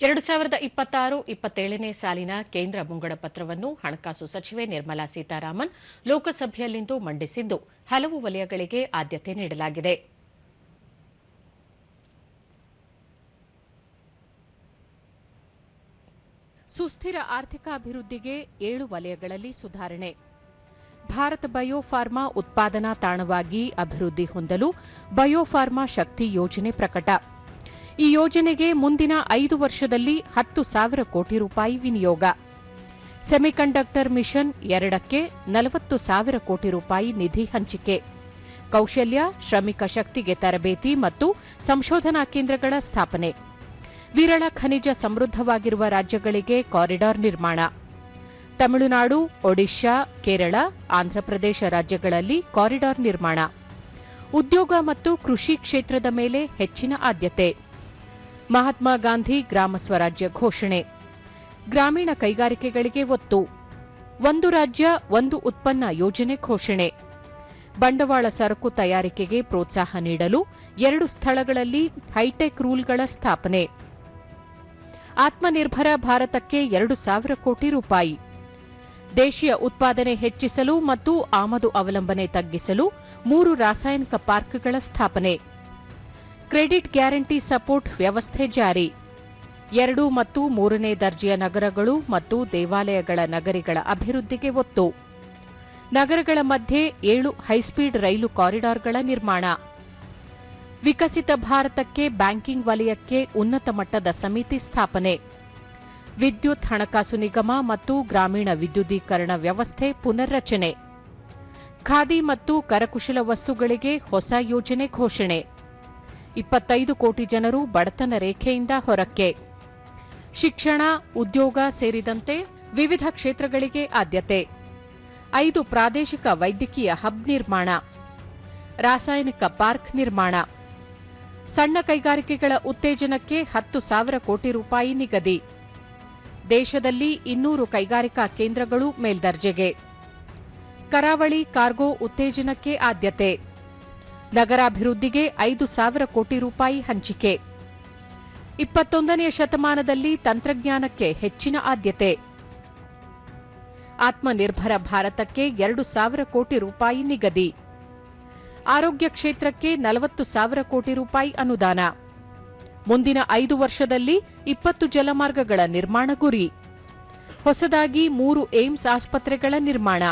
ಎರಡು ಸಾವಿರದ ಇಪ್ಪತ್ತಾರು ಇಪ್ಪತ್ತೇಳನೇ ಸಾಲಿನ ಕೇಂದ್ರ ಮುಂಗಡ ಪತ್ರವನ್ನು ಹಣಕಾಸು ಸಚಿವೆ ನಿರ್ಮಲಾ ಸೀತಾರಾಮನ್ ಲೋಕಸಭೆಯಲ್ಲಿಂದು ಮಂಡಿಸಿದ್ದು. ಹಲವು ವಲಯಗಳಿಗೆ ಆದ್ಯತೆ ನೀಡಲಾಗಿದೆ. ಸುಸ್ಥಿರ ಆರ್ಥಿಕ ಅಭಿವೃದ್ಧಿಗೆ ಏಳು ವಲಯಗಳಲ್ಲಿ ಸುಧಾರಣೆ. ಭಾರತ ಬಯೋಫಾರ್ಮಾ ಉತ್ಪಾದನಾ ತಾಣವಾಗಿ ಅಭಿವೃದ್ಧಿ ಹೊಂದಲು ಬಯೋಫಾರ್ಮಾ ಶಕ್ತಿ ಯೋಜನೆ ಪ್ರಕಟ. ಈ ಯೋಜನೆಗೆ ಮುಂದಿನ ಐದು ವರ್ಷದಲ್ಲಿ ಹತ್ತು ಸಾವಿರ ಕೋಟಿ ರೂಪಾಯಿ ವಿನಿಯೋಗ. ಸೆಮಿಕಂಡಕ್ಟರ್ ಮಿಷನ್ ಎರಡಕ್ಕೆ ನಲವತ್ತು ಸಾವಿರ ಕೋಟಿ ರೂಪಾಯಿ ನಿಧಿ ಹಂಚಿಕೆ. ಕೌಶಲ್ಯ, ಶ್ರಮಿಕ ಶಕ್ತಿಗೆ ತರಬೇತಿ ಮತ್ತು ಸಂಶೋಧನಾ ಕೇಂದ್ರಗಳ ಸ್ಥಾಪನೆ. ವಿರಳ ಖನಿಜ ಸಮೃದ್ಧವಾಗಿರುವ ರಾಜ್ಯಗಳಿಗೆ ಕಾರಿಡಾರ್ ನಿರ್ಮಾಣ. ತಮಿಳುನಾಡು, ಒಡಿಶಾ, ಕೇರಳ, ಆಂಧ್ರಪ್ರದೇಶ ರಾಜ್ಯಗಳಲ್ಲಿ ಕಾರಿಡಾರ್ ನಿರ್ಮಾಣ. ಉದ್ಯೋಗ ಮತ್ತು ಕೃಷಿ ಕ್ಷೇತ್ರದ ಮೇಲೆ ಹೆಚ್ಚಿನ ಆದ್ಯತೆ. ಮಹಾತ್ಮ ಗಾಂಧಿ ಗ್ರಾಮ ಸ್ವರಾಜ್ಯ ಘೋಷಣೆ. ಗ್ರಾಮೀಣ ಕೈಗಾರಿಕೆಗಳಿಗೆ ಒತ್ತು. ಒಂದು ರಾಜ್ಯ, ಒಂದು ಉತ್ಪನ್ನ ಯೋಜನೆ ಘೋಷಣೆ. ಬಂಡವಾಳ ಸರಕು ತಯಾರಿಕೆಗೆ ಪ್ರೋತ್ಸಾಹ ನೀಡಲು ಎರಡು ಸ್ಥಳಗಳಲ್ಲಿ ಹೈಟೆಕ್ ರೂಲ್ಗಳ ಸ್ಥಾಪನೆ. ಆತ್ಮನಿರ್ಭರ ಭಾರತಕ್ಕೆ ಎರಡು ಸಾವಿರ ಕೋಟಿ ರೂಪಾಯಿ. ದೇಶೀಯ ಉತ್ಪಾದನೆ ಹೆಚ್ಚಿಸಲು ಮತ್ತು ಆಮದು ಅವಲಂಬನೆ ತಗ್ಗಿಸಲು ಮೂರು ರಾಸಾಯನಿಕ ಪಾರ್ಕ್ಗಳ ಸ್ಥಾಪನೆ. ಕ್ರೆಡಿಟ್ ಗ್ಯಾರಂಟಿ ಸಪೋರ್ಟ್ ವ್ಯವಸ್ಥೆ ಜಾರಿ. ಎರಡು ಮತ್ತು ಮೂರನೇ ದರ್ಜೆಯ ನಗರಗಳು ಮತ್ತು ದೇವಾಲಯಗಳ ನಗರಿಗಳ ಅಭಿವೃದ್ಧಿಗೆ ಒತ್ತು. ನಗರಗಳ ಮಧ್ಯೆ ಏಳು ಹೈಸ್ಪೀಡ್ ರೈಲು ಕಾರಿಡಾರ್ಗಳ ನಿರ್ಮಾಣ. ವಿಕಸಿತ ಭಾರತಕ್ಕೆ ಬ್ಯಾಂಕಿಂಗ್ ವಲಯಕ್ಕೆ ಉನ್ನತ ಮಟ್ಟದ ಸಮಿತಿ ಸ್ಥಾಪನೆ. ವಿದ್ಯುತ್ ಹಣಕಾಸು ನಿಗಮ ಮತ್ತು ಗ್ರಾಮೀಣ ವಿದ್ಯುದೀಕರಣ ವ್ಯವಸ್ಥೆ ಪುನರ್ರಚನೆ. ಖಾದಿ ಮತ್ತು ಕರಕುಶಲ ವಸ್ತುಗಳಿಗೆ ಹೊಸ ಯೋಜನೆ ಘೋಷಣೆ. ಇಪ್ಪತ್ತೈದು ಕೋಟಿ ಜನರು ಬಡತನ ರೇಖೆಯಿಂದ ಹೊರಕ್ಕೆ. ಶಿಕ್ಷಣ, ಉದ್ಯೋಗ ಸೇರಿದಂತೆ ವಿವಿಧ ಕ್ಷೇತ್ರಗಳಿಗೆ ಆದ್ಯತೆ. ಐದು ಪ್ರಾದೇಶಿಕ ವೈದ್ಯಕೀಯ ಹಬ್ ನಿರ್ಮಾಣ. ರಾಸಾಯನಿಕ ಪಾರ್ಕ್ ನಿರ್ಮಾಣ. ಸಣ್ಣ ಕೈಗಾರಿಕೆಗಳ ಉತ್ತೇಜನಕ್ಕೆ ಹತ್ತು ಸಾವಿರ ಕೋಟಿ ರೂಪಾಯಿ ನಿಗದಿ. ದೇಶದಲ್ಲಿ ಇನ್ನೂರು ಕೈಗಾರಿಕಾ ಕೇಂದ್ರಗಳು ಮೇಲ್ದರ್ಜೆಗೆ. ಕರಾವಳಿ ಕಾರ್ಗೋ ಉತ್ತೇಜನಕ್ಕೆ ಆದ್ಯತೆ. ನಗರಾಭಿವೃದ್ಧಿಗೆ ಐದು ಸಾವಿರ ಕೋಟಿ ರೂಪಾಯಿ ಹಂಚಿಕೆ. ಇಪ್ಪತ್ತೊಂದನೆಯ ಶತಮಾನದಲ್ಲಿ ತಂತ್ರಜ್ಞಾನಕ್ಕೆ ಹೆಚ್ಚಿನ ಆದ್ಯತೆ. ಆತ್ಮನಿರ್ಭರ ಭಾರತಕ್ಕೆ ಎರಡು ಸಾವಿರ ಕೋಟಿ ರೂಪಾಯಿ ನಿಗದಿ. ಆರೋಗ್ಯ ಕ್ಷೇತ್ರಕ್ಕೆ ನಲವತ್ತು ಸಾವಿರ ಕೋಟಿ ರೂಪಾಯಿ ಅನುದಾನ. ಮುಂದಿನ ಐದು ವರ್ಷದಲ್ಲಿ ಇಪ್ಪತ್ತು ಜಲಮಾರ್ಗಗಳ ನಿರ್ಮಾಣ ಗುರಿ. ಹೊಸದಾಗಿ ಮೂರು ಏಮ್ಸ್ ಆಸ್ಪತ್ರೆಗಳ ನಿರ್ಮಾಣ.